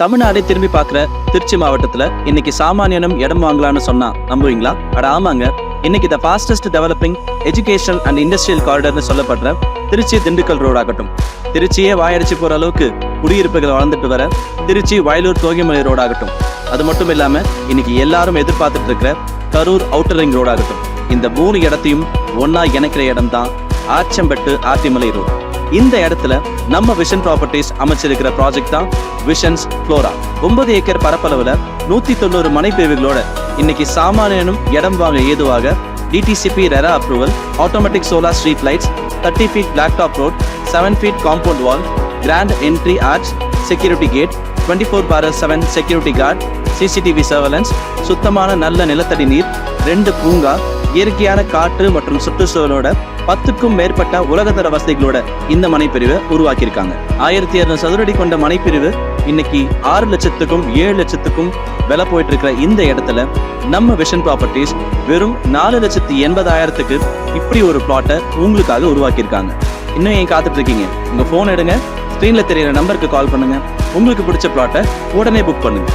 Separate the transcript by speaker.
Speaker 1: தமிழ்நாடே திரும்பி பார்க்குற திருச்சி மாவட்டத்தில் இன்னைக்கு சாமானியனும் இடம் வாங்கலாம்னு சொன்னா நம்புவீங்களா? அட ஆமாங்க. இன்னைக்கு the fastest developing education and industrial காரிடர்னு சொல்லப்படுற திருச்சி திண்டுக்கல் ரோடு ஆகட்டும். திருச்சியே வாயடிச்சு போற அளவுக்கு குடியிருப்புகள் வளர்ந்துட்டு வர திருச்சி வயலூர் தோகைமலை ரோடு ஆகட்டும். அது மட்டும் இல்லாம இன்னைக்கு எல்லாரும் எதிர்பார்த்துட்டு இருக்கிற கரூர் அவுட்டர் ரிங் ரோடு ஆகட்டும். இந்த மூணு இடத்தையும் ஒன்னா இணைக்கிற இடம் தான் ஆச்சம்பட்டு ஆத்திமலை ரோடு இந்த இடத்துல நம்ம விஷன் ப்ராப்பர்ட்டிஸ் அமைச்சிருக்கிற ப்ராஜெக்ட் தான் விஷன்ஸ் ஃப்ளோரா ஒன்பது ஏக்கர் பரப்பளவுல நூத்தி தொண்ணூறு மனைப்பிரிவுகளோட இன்னைக்கு சாமானியனும் இடம் வாங்க ஏதுவாக DTCP RERA approval automatic solar street lights thirty feet blacktop road seven feet compound wall grand entry arch security gate twenty four by seven security guard CCTV surveillance சுத்தமான நல்ல நிலத்தடி நீர் ரெண்டு பூங்கா இயற்கையான காற்று மற்றும் சுற்றுச்சூழலோட பத்துக்கும் மேற்பட்ட உலகத்தர வசதிகளோட இந்த மனைப்பிரிவை உருவாக்கியிருக்காங்க. ஆயிரத்தி இருநூறு சதுரடி கொண்ட மனைப்பிரிவு இன்னைக்கு ஆறு லட்சத்துக்கும் ஏழு லட்சத்துக்கும் விலை போயிட்டு இருக்கிற இந்த இடத்துல நம்ம விஷன் ப்ராப்பர்ட்டிஸ் வெறும் நாலு லட்சத்தி எண்பதாயிரத்துக்கு இப்படி ஒரு பிளாட்டை உங்களுக்காக உருவாக்கியிருக்காங்க. இன்னும் ஏன் காத்துட்டு இருக்கீங்க உங்க போன் எடுங்க ஸ்க்ரீன்ல தெரியுற நம்பருக்கு கால் பண்ணுங்க. உங்களுக்கு பிடிச்ச பிளாட்டை உடனே புக் பண்ணுங்க.